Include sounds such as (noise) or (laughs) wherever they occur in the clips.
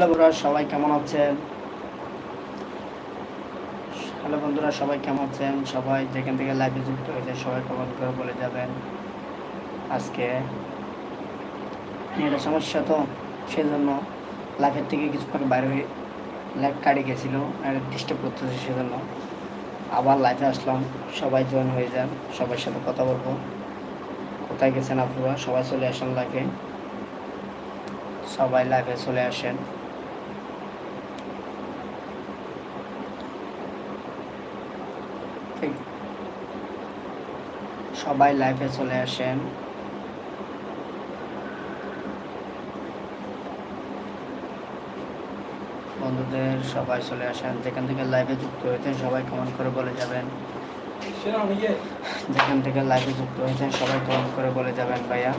Hello বন্ধুরা, সবাই কেমন আছেন? হ্যালো বন্ধুরা, সবাই কেমন আছেন? সবাই যেখান থেকে লাইভে যুক্ত হয়েছে, সবাই কমেন্ট করে বলে যাবেন। আজকে নেটের সমস্যা তো, সেজন্য লাইফের থেকে কিছুক্ষণ বাইরে হয়ে লাইভ কাটে গেছিল ডিস্টার্ব করতেছে সেজন্য। আবার লাইফে আসলাম, সবাই জয়েন হয়ে যান, সবার সাথে কথা বলব। কোথায় গেছেন আপনারা সবাই চলে আসেন লাইভে সবাই লাইভে চলে আসেন। ঠিক। সবাই লাইফে চলে আসেন। বন্ধুদের সবাই চলে আসেন। যেখান থেকে লাইভে যুক্ত হয়েছেন সবাই কমেন্ট করে বলে যাবেন। যেখান থেকে লাইভে যুক্ত হয়েছেন সবাই কমেন্ট করে বলে যাবেন ভাইয়া।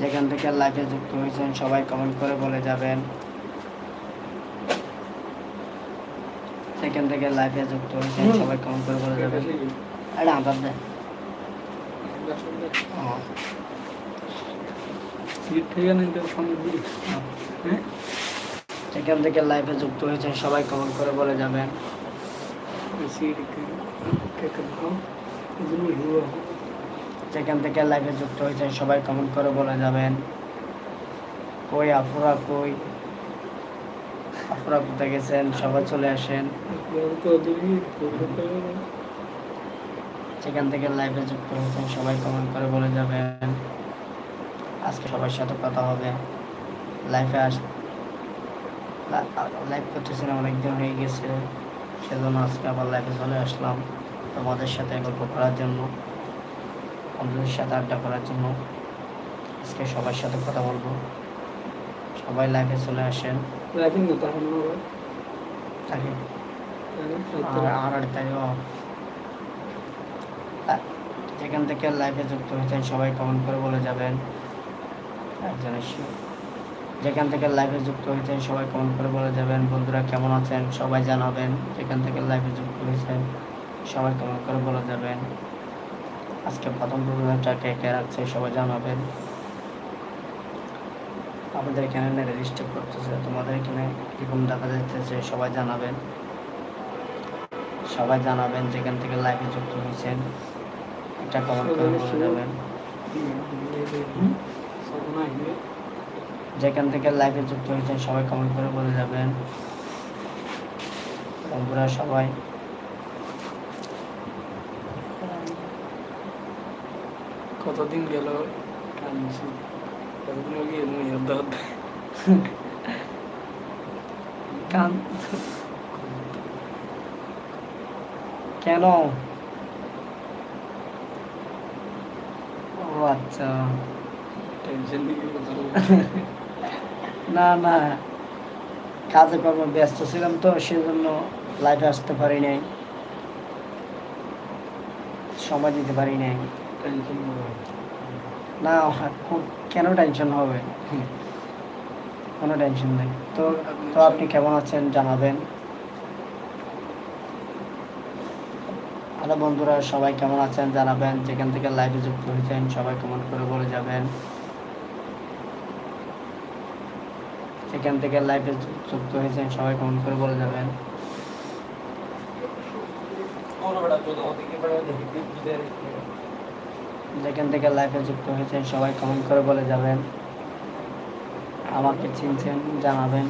যেখান থেকে লাইভে যুক্ত হয়েছেন সবাই কমেন্ট করে বলে যাবেন। যেখান থেকে লাইভে যুক্ত হয়েছেন সবাই কমেন্ট করে বলে যাবেন আরে ও, যেখান থেকে লাইভে যুক্ত হয়েছেন সবাই কমেন্ট করে বলে যাবেন যেখান থেকে লাইভে যুক্ত হয়েছেন সবাই কমেন্ট করে বলে যাবেন কই আফুরা কই? আফুরা কোথায় গেছেন? সবাই চলে আসেন। যেখান থেকে লাইভে যুক্ত হয়েছেন সবাই কমেন্ট করে বলে যাবেন। আজকে সবার সাথে কথা হবে। লাইফে আস লাইভ করতেছিলাম অনেকদিন হয়ে গেছে। সেজন্য আজকে আবার লাইভে চলে আসলাম তোমাদের সাথে গল্প করার জন্য বন্ধুদের সাথে আড্ডা করার জন্য। আজকে সবার সাথে কথা বলব। সবাই লাইভে চলে আসেন। তাকে আ- যেখান থেকে লাইভে যুক্ত হয়েছেন, সবাই কমেন্ট করে বলে যাবেন। যেখান থেকে লাইভে যুক্ত হয়েছেন, সবাই কমেন্ট করে বলে যাবেন। বন্ধুরা কেমন আছেন? সবাই জানাবেন। যেখান থেকে লাইভে যুক্ত হয়েছেন, সবাই কমেন্ট করে বলে যাবেন। আজকে প্রথম প্রোগ্রামটা কে রাখছে, সবাই জানাবেন। আমাদের এখানে রেজিস্টার করতেছে, তোমাদের এখানে কীরকম দেখা যাচ্ছে সবাই জানাবেন। সবাই জানাবেন যেখান থেকে লাইভে যুক্ত হয়েছেন। একটা কমেন্ট করে বলে যাবেন যেখান থেকে লাইভে যুক্ত হয়েছেন সবাই কমেন্ট করে বলে যাবেন বন্ধুরা সবাই। কতদিন গেল? কান কেন? ও আচ্ছা। (laughs) না না। কাজে কর্মে ব্যস্ত ছিলাম তো সেজন্য লাইভে আসতে পারি নাই। সময় দিতে পারি নাই। না খুব কেন টেনশন হবে? (laughs) কোনো টেনশন নেই। তো তো আপনি কেমন আছেন জানাবেন। হ্যালো বন্ধুরা, সবাই কেমন আছেন জানাবেন? যেখান থেকে লাইভে যুক্ত হয়েছেন, সবাই কমেন্ট করে বলে যাবেন। যেখান থেকে লাইভে যুক্ত হয়েছেন, সবাই কমেন্ট করে বলে যাবেন। যেখান থেকে লাইভে যুক্ত হয়েছেন, সবাই কমেন্ট করে বলে যাবেন। আমাকে চিনছেন, জানাবেন।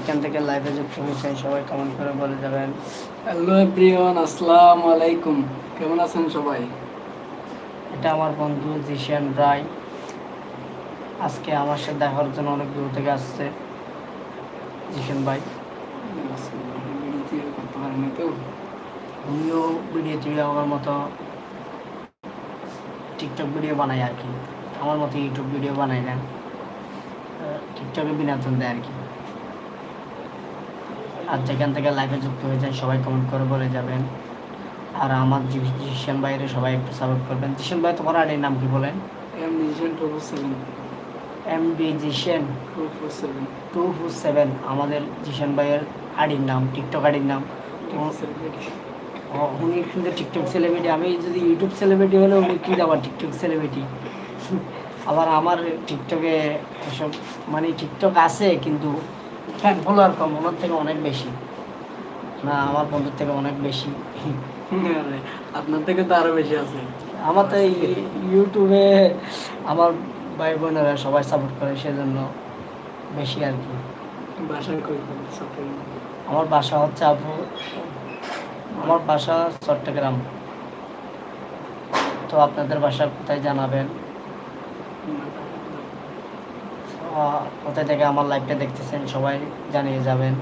এখান থেকে লাইভে যুক্ত হয়েছেন সবাই কমেন্ট করে বলে যাবেন। হ্যালো এভরিওয়ান আসসালামু আলাইকুম। কেমন আছেন সবাই? এটা আমার বন্ধু জিশান রায়। আজকে আমার সাথে দেখার জন্য অনেক দূর থেকে আসছে জিশান ভাই। উনিও ভিডিও টিভি আমার মতো টিকটক ভিডিও বানায় আর কি। আমার মতো ইউটিউব ভিডিও বানাই না টিকটকে বিনোদন দেয় আর কি। আর যেখান থেকে লাইভে যুক্ত হয়ে যায় সবাই কমেন্ট করে বলে যাবেন। আর আমার জি- জিশান ভাইয়ের সবাই একটু সাপোর্ট করবেন। জিশান ভাই তোমার আইডির নাম কি বলেন? M nation two four seven M B Zishan two four seven two four seven আমাদের জিশান ভাইয়ের আইডির নাম টিকটক আইডির নাম। উনি কিন্তু টিকটক সেলিব্রিটি আমি যদি ইউটিউব সেলিব্রিটি হলে উনি কিন্তু আবার টিকটক সেলিব্রিটি আবার আমার টিকটকে এসব মানে টিকটক আছে কিন্তু ফ্যান ফলোয়ার কম ওনার থেকে অনেক বেশি। না আমার বন্ধুর থেকে অনেক বেশি। আপনার থেকে তো আরও বেশি আছে। আমার তো ইউটিউবে আমার ভাই বোনেরা সবাই সাপোর্ট করে সেজন্য বেশি আর কি। আমার বাসা হচ্ছে আপু আমার বাসা চট্টগ্রাম। তো আপনাদের বাসা কোথায় জানাবেন? কোথায় থেকে আমার লাইভটা দেখতেছেন সবাই জানিয়ে যাবেন।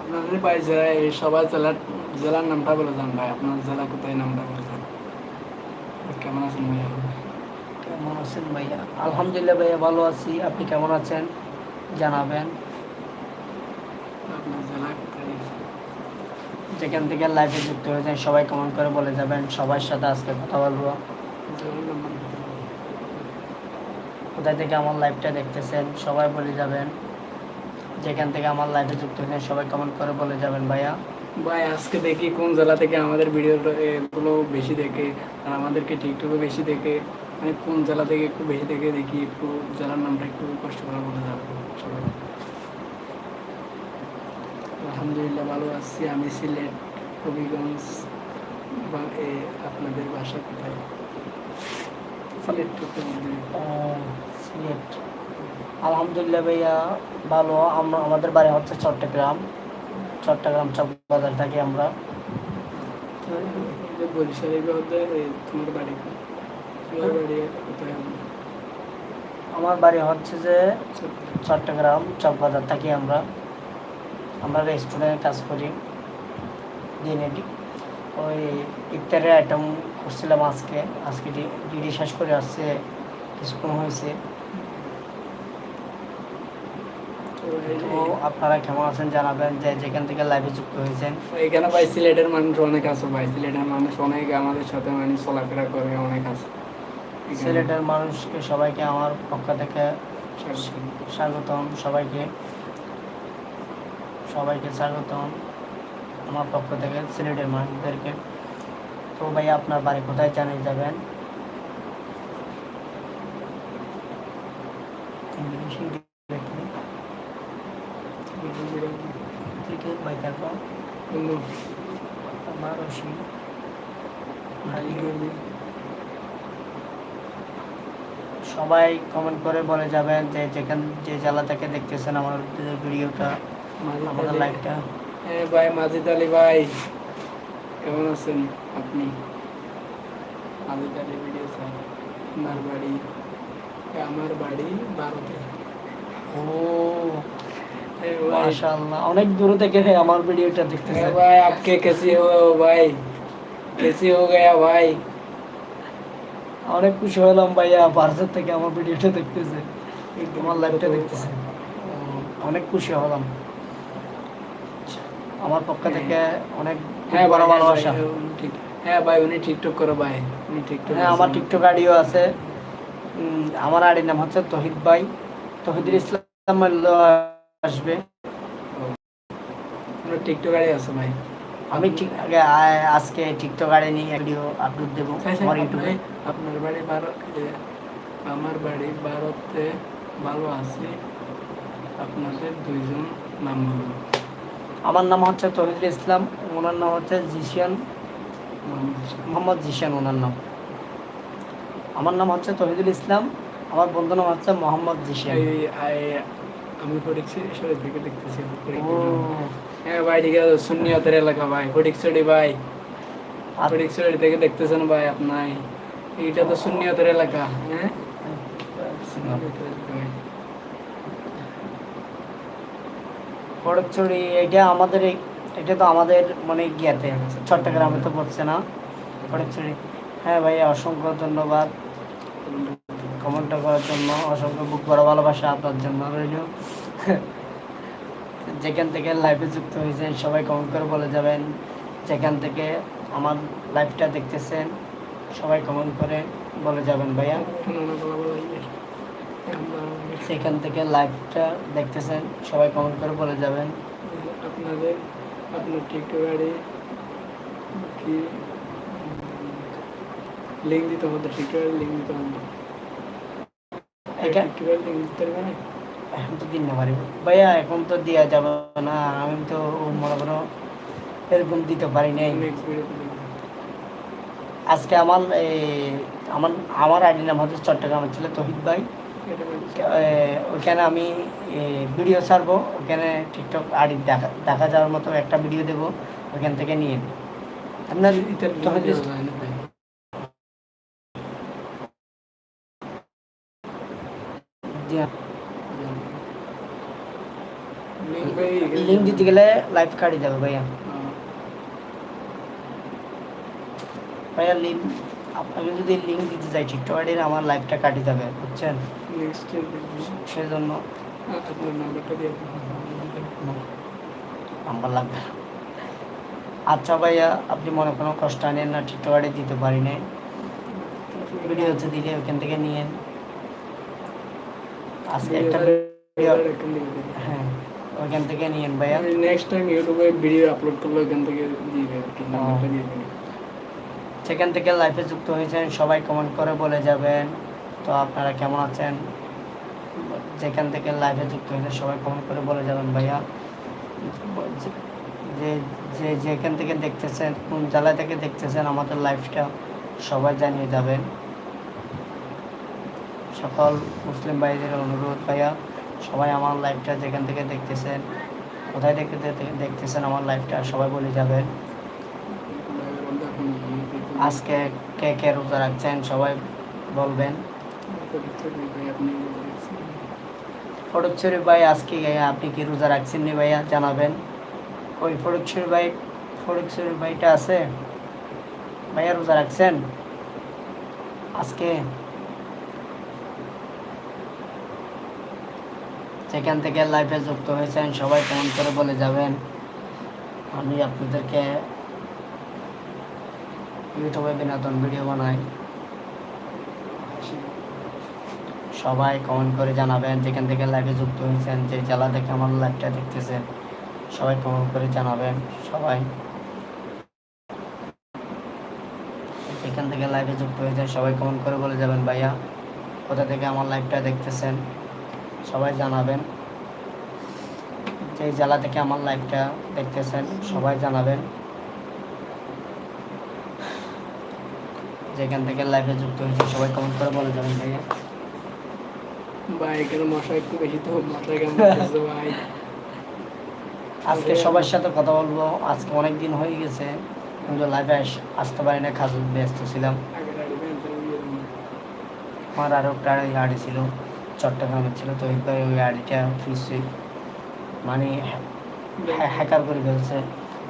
আপনাদের পাই জেলা এই সবাই জেলার জেলার নামটা বলে যান ভাই আপনার জেলা কোথায় নামটা বলে যান কেমন আছেন ভাইয়া? কেমন আছেন ভাইয়া? আলহামদুলিল্লাহ ভাইয়া ভালো আছি। আপনি কেমন আছেন? জানাবেন। আপনার জেলা যেখান থেকে লাইভে যুক্ত হয়েছেন সবাই কমেন্ট করে বলে যাবেন। সবার সাথে আজকে কথা বলব। কোথায় থেকে আমার লাইভটা দেখতেছেন, সবাই বলে যাবেন। যেখান থেকে আমার লাইভে যুক্ত হয়েছেন, সবাই কমেন্ট করে বলে যাবেন, ভাইয়া। ভাই, আজকে দেখি কোন জেলা থেকে আমাদের ভিডিওগুলো বেশি দেখে, আর আমাদেরকে টিকটকে বেশি দেখে মানে কোন জেলা থেকে একটু বেশি দেখে দেখি, একটু জেলার নামটা একটু কষ্ট করে বলে যাবে সবাই। আলহামদুলিল্লাহ, ভালো আছি। আমি সিলেট, হবিগঞ্জ আপনাদের বাসা কোথায়? সিলেট সিলেট আলহামদুলিল্লাহ ভাইয়া ভালো। আমরা আমাদের বাড়ি হচ্ছে চট্টগ্রাম। চট্টগ্রাম চক বাজার থাকি আমরা। বরিশাল তোমার বাড়ি আমার বাড়ি হচ্ছে যে চট্টগ্রাম। চট্টগ্রাম চক বাজার থাকি আমরা। আমরা রেস্টুরেন্টে কাজ করি। দিনে ওই ইফতারের আইটেম করছিলাম আজকে। আজকে ডি- ডিউটি শেষ করে আসছে কিছুক্ষণ হয়েছে। তো আপনারা কেমন আছেন জানাবেন যে যেখান থেকে লাইভে যুক্ত হয়েছেন? এখানে ভাই সিলেটের মানুষ অনেক আছে ভাই। সিলেটের মানুষ অনেক আমাদের সাথে মানে চলাফেরা করে অনেক আছে। সিলেটের মানুষকে সবাইকে আমার পক্ষ থেকে। স্বাগতম সবাইকে। সবাইকে স্বাগতম। আমার পক্ষ থেকে সিলেটের মানুষদেরকে তো ভাই, আপনার বাড়ি কোথায় জানিয়ে যাবেন সবাই কমেন্ট করে বলে যাবেন যে যেখান যে জেলা থেকে দেখতেছেন আমার ভিডিওটা আমাদের আলী। লাইভটা হ্যাঁ ভাই মাজিদ আলী ভাই কেমন আছেন আপনি? মাজিদ আলী ভিডিও আমার বাড়ি? আমার বাড়ি ভারতে ও হ্যাঁ মাশাআল্লাহ। অনেক দূর থেকে আমার ভিডিওটা দেখতেছে। হ্যাঁ ভাই আপকে কেসি হো ভাই? কেসি হো গয়া ভাই? অনেক খুশি হলাম ভাইয়া ভারত থেকে আমার ভিডিওটা দেখতেছে। তোমার লাইভটা দেখতেছে। অনেক খুশি হলাম। আমার পক্ষ থেকে অনেক হ্যাঁ বড় ভাই, ভালোবাসা। হ্যাঁ ঠিক হ্যাঁ ভাই উনি টিকটক করে ভাই উনি টিকটক হ্যাঁ আমার টিকটক আইডিও আছে। আমার আইডির নাম হচ্ছে তহিদ ভাই। তহিদুল ইসলাম আসবে। টিকটক আরে আছে ভাই। আমি ঠিক আজকে টিকটক আইডি নিয়ে ভিডিও আপলোড দেবো আমার ইউটিউবে আপনার বাড়ি ভারতে আমার বাড়ি ভারতে ভালো আছে। আপনাদের দুইজন নাম বলুন। আমার নাম হচ্ছে তহিদুল ইসলাম ওনার নাম হচ্ছে জিশিয়ান মোহাম্মদ জিশান ওনার নাম। আমার নাম হচ্ছে তহিদুল ইসলাম আমার বন্ধু নাম হচ্ছে মোহাম্মদ জিশান এই আই- আমি ফটিকছড়ি দেখতেছি হ্যাঁ ভাই ঠিক আছে শূন্যতের এলাকা ভাই ফটিকছড়ি ভাই। ফটিকছড়ি থেকে দেখতেছেন ভাই আপনার এইটা তো শূন্যতের এলাকা হ্যাঁ? ফড়কছড়ি এটা আমাদের এটা তো আমাদের মানে গিয়াতে। চট্টগ্রামে তো পড়ছে না ফড়কছড়ি হ্যাঁ ভাইয়া, অসংখ্য ধন্যবাদ। কমেন্টটা করার জন্য, অসংখ্য বুক করা ভালোবাসা আপনার জন্য রইল। যেখান থেকে লাইভে যুক্ত হয়েছেন, সবাই কমেন্ট করে বলে যাবেন। যেখান থেকে আমার লাইভটা দেখতেছেন, সবাই কমেন্ট করে বলে যাবেন ভাইয়া। সেখান থেকে লাইভটা দেখতেছেন সবাই কমেন্ট করে বলে যাবেন। আপনাদের আপনার টিকটক গাড়ি কি লিঙ্ক দিতে হবে টিকটকের লিঙ্ক দিতে হবে। এটা টিকটকের লিঙ্ক দিতে পারবে না এখন তো দিন না পারি ভাইয়া এখন তো দেওয়া যাবে না। আমি তো মনে করো এরকম দিতে পারি নাই। আজকে আমার এই, আমার আমার আইডি নাম হচ্ছে চট্টগ্রামের ছেলে তহিদ ভাই। ওইখানে আমি ভিডিও ছাড়বো ওখানে টিকটক আইডি দেখা দেখা যাওয়ার মতো একটা ভিডিও দেবো ওইখান থেকে নিয়ে। আপনার। লিঙ্ক দিতে গেলে লাইভ কাটি যাবে ভাইয়া হ্যাঁ। ভাইয়া লিঙ্ক আপনাকে যদি লিঙ্ক দিতে চাই টিকটক আইডির আমার লাইভটা কাটি যাবে বুঝছেন? সেজন্য দিয়ে দিন। নাম্বার লাগবে। আচ্ছা ভাইয়া আপনি মনে কোনো কষ্ট আনেন না টিকটক আইডি দিতে পারি নাই? ভিডিওতে দিলে ওখান থেকে নিয়ে আজকে একটা ভিডিও। হ্যাঁ ওইখান থেকে নিয়েন ভাইয়া। নেক্সট টাইম ইউটিউবে ভিডিও আপলোড করলে ওখান থেকে দিয়ে দেবো কি নাম্বারটা দিয়ে দেবেন সেখান থেকে লাইফে যুক্ত হয়েছেন, সবাই কমেন্ট করে বলে যাবেন। তো আপনারা কেমন আছেন? যেখান থেকে লাইফে যুক্ত হয়েছেন, সবাই কমেন্ট করে বলে যাবেন ভাইয়া। যে যে, যেখান থেকে দেখতেছেন, কোন জেলা থেকে দেখতেছেন আমাদের লাইফটা সবাই জানিয়ে যাবেন। সকল মুসলিম ভাইদের অনুরোধ ভাইয়া, সবাই আমার লাইফটা যেখান থেকে দেখতেছেন, কোথায় দেখতে- দেখতেছেন আমার লাইফটা সবাই বলে যাবেন। আজকে কে কে রোজা রাখছেন সবাই বলবেন। ফটকছড়ি ভাই, আজকে আপনি কি রোজা রাখছেন নি ভাইয়া? জানাবেন। ওই ফটকছড়ি ভাই ফটকছড়ি ভাইটা আছে? ভাইয়া রোজা রাখছেন? আজকে যেখান থেকে লাইফে যুক্ত হয়েছেন, সবাই কেমন করে বলে যাবেন। আমি আপনাদেরকে ইউটিউবে বিনোদন ভিডিও বানাই। সবাই কমেন্ট করে জানাবেন যেখান থেকে লাইভে যুক্ত হয়েছেন, যে জেলা থেকে আমার লাইভটা দেখতেছেন সবাই কমেন্ট করে জানাবেন, সবাই। যেখান থেকে লাইভে যুক্ত হয়েছেন, সবাই কমেন্ট করে বলে যাবেন, ভাইয়া, কোথা থেকে আমার লাইভটা দেখতেছেন? সবাই জানাবেন। যে জেলা থেকে আমার লাইভটা দেখতেছেন, সবাই জানাবেন। যেখান থেকে লাইভে যুক্ত হয়েছে সবাই কমেন্ট করে বলে যাবেন ভাইয়া। ভাই এখানে মশা একটু বেশি তো মশা কেমন (laughs) ভাই? আজকে সবার সাথে কথা বলব আজকে অনেক দিন হয়ে গেছে কিন্তু লাইভে আসতে পারি না কাজ ব্যস্ত ছিলাম। আমার আরও একটা গাড়ি ছিল চট্টগ্রামের ছিল তো এইবার ওই গাড়িটা ফিস মানে হ্যাকার করে ফেলছে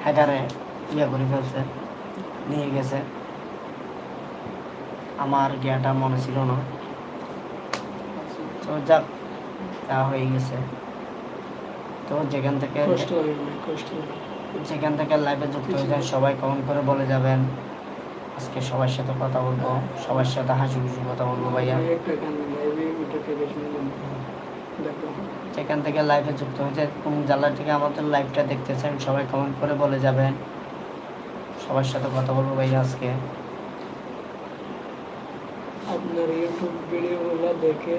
হ্যাকারে ইয়ে করে ফেলছে নিয়ে গেছে। আমার গিয়াটা মনে ছিল না। তো যাক তা হয়ে গেছে। তো যেখান থেকে যেখান থেকে লাইভে যুক্ত হয়ে যায় সবাই কমেন্ট করে বলে যাবেন। আজকে সবার সাথে কথা বলব সবার সাথে হাসি খুশি কথা বলব ভাইয়া। যেখান থেকে লাইভে যুক্ত হয়েছে কোন জেলা থেকে আমাদের লাইভটা দেখতেছেন সবাই কমেন্ট করে বলে যাবেন। সবার সাথে কথা বলব ভাইয়া আজকে। আপনার ইউটিউব ভিডিওগুলো দেখে।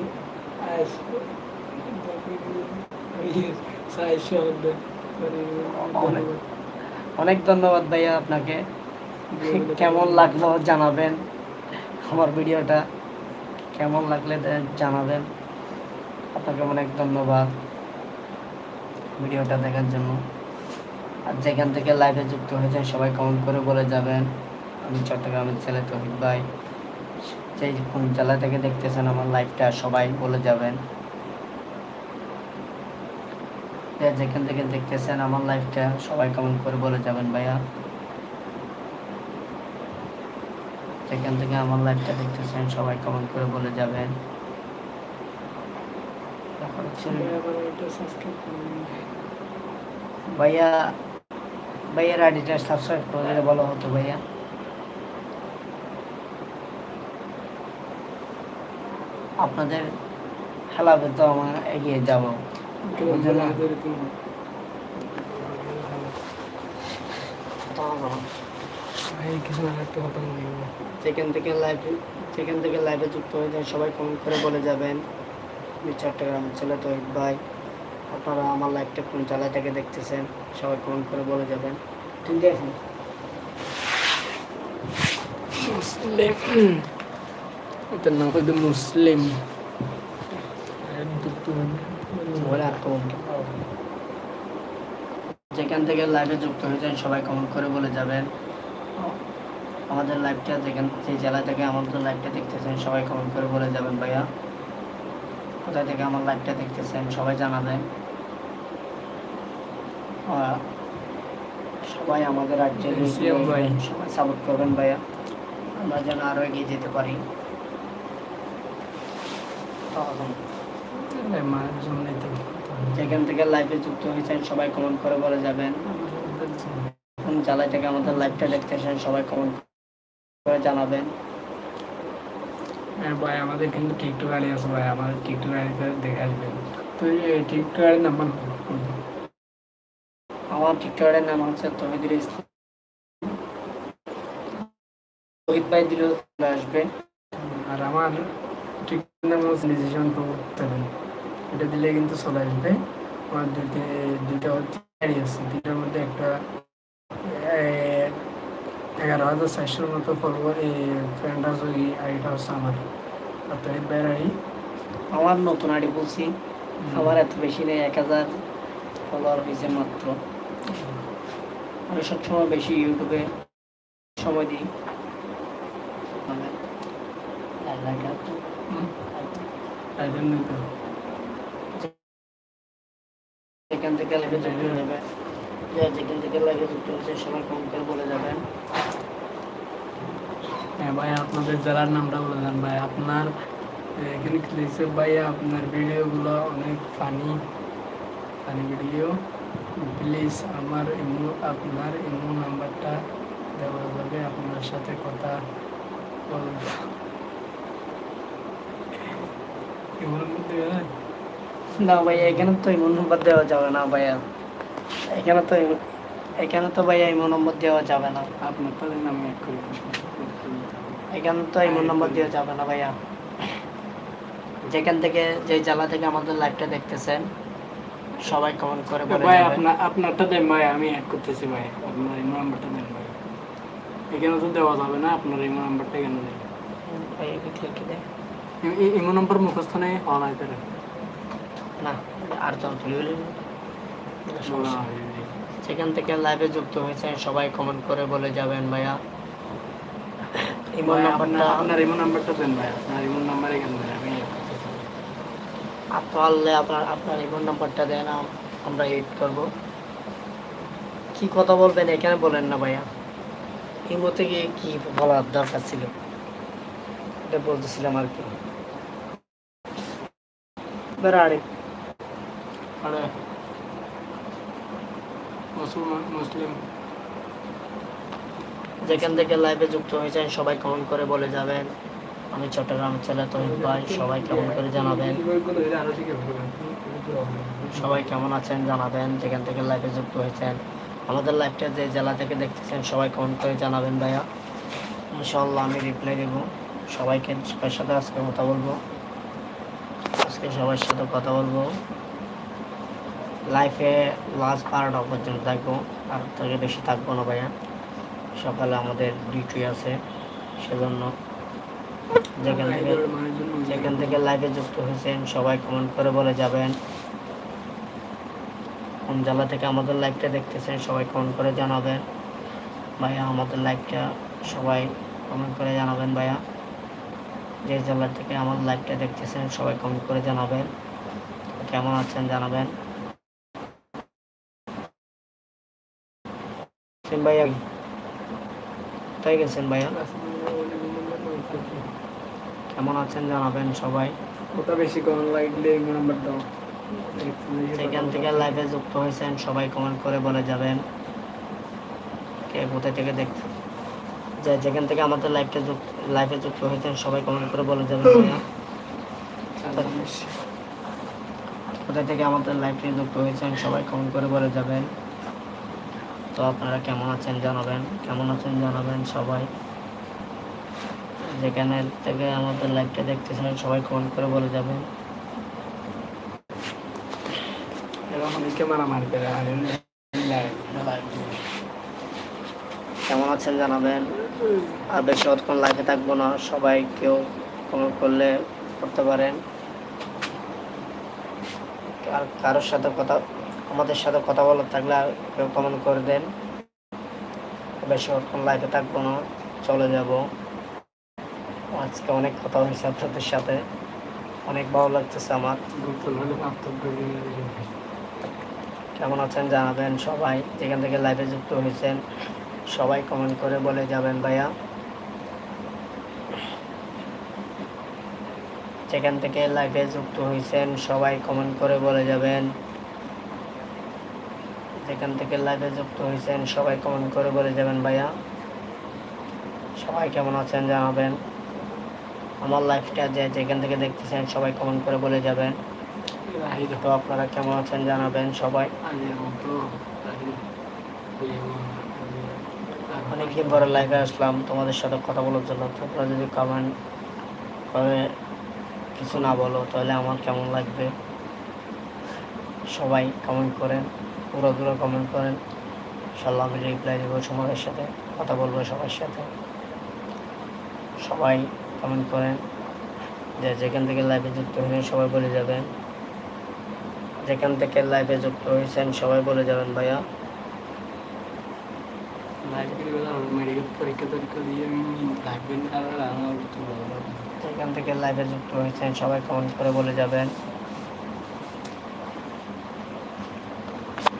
অনেক ধন্যবাদ। ভাইয়া আপনাকে। কেমন লাগল জানাবেন আমার ভিডিওটা? কেমন লাগলে জানাবেন? আপনাকে অনেক ধন্যবাদ ভিডিওটা দেখার জন্য। আর যেখান থেকে লাইভে যুক্ত হয়েছেন সবাই কমেন্ট করে বলে যাবেন। আমি চট্টগ্রামের ছেলে তহিদ ভাই। যে কোন জেলা থেকে দেখতেছেন আমার লাইভটা সবাই বলে যাবেন। যেখান থেকে দেখতেছেন আমার লাইভটা সবাই কমেন্ট করে বলে যাবেন, ভাইয়া। যেখান থেকে আমার লাইভটা দেখতেছেন, সবাই কমেন্ট করে বলে যাবেন। ভাইয়া, ভাইয়ার আইডিটা সাবস্ক্রাইব করে দিলে ভালো হতো, ভাইয়া। আপনাদের খেলাবে তো আমরা এগিয়ে যাব। যেখান থেকে লাইভে যেখান থেকে লাইভে যুক্ত হয়ে যায় সবাই কমেন্ট করে বলে যাবেন। আমি চট্টগ্রামের ছেলে তহিদ ভাই আপনারা আমার লাইভটা কোন চালায় থেকে দেখতেছেন সবাই কমেন্ট করে বলে যাবেন। ঠিক আছে। ওটার নাম হয়তো মুসলিম বলে আর কমেন্ট যেখান থেকে লাইভে যুক্ত হয়েছেন সবাই কমেন্ট করে বলে যাবেন আমাদের লাইভটা যেখান যে জেলা থেকে আমাদের লাইভটা দেখতেছেন সবাই কমেন্ট করে বলে যাবেন ভাইয়া কোথায় থেকে আমার লাইভটা দেখতেছেন সবাই জানাবেন সবাই আমাদের রাজ্যের। সবাই সাপোর্ট করবেন ভাইয়া আমরা যেন আরও এগিয়ে যেতে পারি যেখান থেকে লাইভে যুক্ত হয়েছেন সবাই কমেন্ট করে বলে যাবেন। কোন জেলায় থেকে আমাদের লাইভটা দেখতেছেন সবাই কমেন্ট করে জানাবেন। হ্যাঁ ভাই আমাদের কিন্তু টিকটক আইডি আছে ভাই আমাদের টিকটক আইডিতে দেখে আসবেন। তো টিকটক আইডির নাম্বার আমার টিকটকের নাম হচ্ছে তহিদুল ইসলাম। তহিদ ভাই দিলেও আসবে আর আমার ডিসিশন টু সেভেন এটা দিলে কিন্তু চলে আসবে। আমার দুইটা দুইটা হচ্ছে আছে। দুইটার মধ্যে একটা এগারো হাজার চারশোর মতো ফলোয়ার এই ফ্রেন্ড আছে ওই আইডিটা হচ্ছে আমার। আর তহিদ ভাইয়ের আইডি আমার নতুন আইডি বলছি। আমার এত বেশি নেই এক হাজার ফলোয়ার হয়েছে মাত্র। আমি সবসময় বেশি ইউটিউবে সময় দিই। মানে এলাকা যেখান থেকে যে যেখান থেকে হয়েছে সবাই কম করে বলে যাবেন। হ্যাঁ ভাই, আপনাদের জেলার নামটা বলে দেন ভাই। আপনার এখানে ভাই, আপনার ভিডিওগুলো অনেক ফানি ফানি ভিডিও প্লিজ আমার ইমো, আপনার ইমো নাম্বারটা দেওয়া যাবে। আপনার সাথে কথা বলব ইমো নাম্বার দেওয়া যায়? না ভাইয়া এখানে তো ইমো নম্বর দেওয়া যাবে না ভাইয়া। এখানে তো এখানে তো ভাইয়া ইমো নম্বর দেওয়া যাবে না। আপনার তাদের নাম এখানে তো ইমো নম্বর দেওয়া যাবে না ভাইয়া। যেখান থেকে যে জেলা থেকে আমাদের লাইভটা দেখতেছেন সবাই কমেন্ট করে বলে ভাই আপনার আপনারটা দেন ভাই আমি অ্যাড করতেছি ভাই। আপনার ইমো নাম্বারটা দেন ভাই। এখানে তো দেওয়া যাবে না আপনার ইমো নাম্বারটা কেন দেন। ভাই ই- ইমো নাম্বার মুখস্থ নেই হওয়া নাই তার না আর তো সেখান থেকে লাইভে যুক্ত হয়েছেন সবাই কমেন্ট করে বলে যাবেন ভাইয়া। ইমো নাম্বারটা আপনার ইমো নাম্বারটা দেন ভাই আপনার ইমো নাম্বারে কেন দেন আমি। পারলে আপনার আপনার ইমো নাম্বারটা দেন আমরা এড করব। কি কথা বলবেন এখানে বলেন না ভাইয়া। ইমো থেকে কি বলার দরকার ছিল? এটা বলতেছিলাম আর কি। বেড়াড়ি আরে মুসলমান মুসলিম যেখান থেকে লাইভে যুক্ত হয়েছেন সবাই কমেন্ট করে বলে যাবেন। আমি চট্টগ্রাম ছেলে তহিদ ভাই সবাই কেমন করে জানাবেন? সবাই কেমন আছেন জানাবেন যেখান থেকে লাইভে যুক্ত হয়েছেন। আমাদের লাইভটা যে জেলা থেকে দেখতেছেন সবাই কমেন্ট করে জানাবেন ভাইয়া। ইনশাল্লাহ আমি রিপ্লাই দেবো। সবাইকে সবার সাথে আজকে কথা বলব। আজকে সবার সাথে কথা বলব। লাইফে লাস্ট বারোটা পর্যন্ত থাকব, আর থেকে বেশি থাকব না ভাইয়া। সকালে আমাদের ডিউটি আছে, সেজন্য যেখান থেকে যেখান থেকে লাইভে যুক্ত হয়েছেন, সবাই কমেন্ট করে বলে যাবেন। কোন জেলা থেকে আমাদের লাইভটা দেখতেছেন, সবাই কমেন্ট করে জানাবেন। ভাইয়া, আমাদের লাইভটা সবাই কমেন্ট করে জানাবেন ভাইয়া। যে জেলা থেকে আমার লাইভটা দেখতেছেন সবাই কমেন্ট করে জানাবেন। কেমন আছেন জানাবেন। ভাইয়া কোথায় গেছেন ভাইয়া? কেমন আছেন জানাবেন সবাই। ওটা বেশি কমন লাগলে নাম্বার দাও। সেখান থেকে লাইভে যুক্ত হয়েছেন সবাই কমেন্ট করে বলে যাবেন। কে কোথায় থেকে দেখ যে যেখান থেকে আমাদের লাইভটা যুক্ত লাইভে যুক্ত হয়েছেন সবাই কমেন্ট করে বলে যাবেন। কোথায় থেকে আমাদের লাইভে যুক্ত হয়েছেন সবাই কমেন্ট করে বলে যাবেন তো আপনারা কেমন আছেন জানাবেন কেমন আছেন জানাবেন সবাই যেখানে থেকে আমাদের লাইভটা দেখতেছেন সবাই কমেন্ট করে বলে যাবেন মারামারি করে কেমন আছেন জানাবেন? আর বেশি অতক্ষণ লাইফে থাকব না সবাই কেউ কমেন্ট করলে করতে পারেন। আর কারোর সাথে কথা, আমাদের সাথে কথা বলার থাকলে আর কেউ কমেন্ট করে দেন। বেশি অতক্ষণ লাইফে থাকব না, চলে যাব। আজকে অনেক কথা হয়েছে আপনাদের সাথে। অনেক ভালো লাগতেছে আমার। কেমন আছেন জানাবেন সবাই, যেখান থেকে লাইভে যুক্ত হয়েছেন। সবাই কমেন্ট করে বলে যাবেন ভাইয়া। যেখান থেকে লাইভে যুক্ত হয়েছেন সবাই কমেন্ট করে বলে যাবেন। যেখান থেকে লাইভে যুক্ত হয়েছেন সবাই কমেন্ট করে বলে যাবেন ভাইয়া। সবাই কেমন আছেন জানাবেন। আমার লাইফটা যে যেখান থেকে দেখতেছেন সবাই কমেন্ট করে বলে যাবেন। তো আপনারা কেমন আছেন জানাবেন সবাই। অনেকদিন পরে লাইভে আসলাম, তোমাদের সাথে কথা বলার জন্য। তোমরা যদি কমেন্ট করে কিছু না বলো, তাহলে আমার কেমন লাগবে? সবাই কমেন্ট করেন, পুরো দূরে কমেন্ট করেন। ইনশাল্লাহ আমি রিপ্লাই দেবো সবার সাথে, কথা বলব সবার সাথে। সবাই কমেন্ট করেন, যে যেখান থেকে লাইভে যুক্ত হয়েছেন সবাই বলে যাবেন। যেখান থেকে লাইভে যুক্ত হয়েছেন সবাই বলে যাবেন, ভাইয়া। মেডিকেল পরীক্ষা টরীক্ষা দিয়ে আমি লাগবেন আর আমার লাগে থেকে লাইভে যুক্ত হয়েছেন, সবাই কমেন্ট করে বলে যাবেন।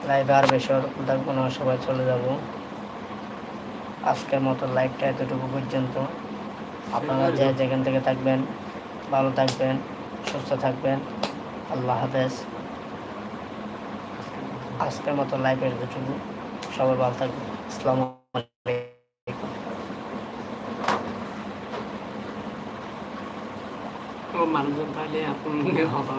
লাইভে আর বেশি থাকব না সবাই চলে যাব। আজকের মতো লাইভটা এতটুকু পর্যন্ত। আপনারা যে যেখান থেকে থাকবেন, ভালো থাকবেন, সুস্থ থাকবেন। আল্লাহ হাফেজ। আজকের মতো লাইভের এতটুকু। সবাই ভালো থাকবেন। আসসালামু আলাইকুম। মানুষজন তাহলে আপনি হবা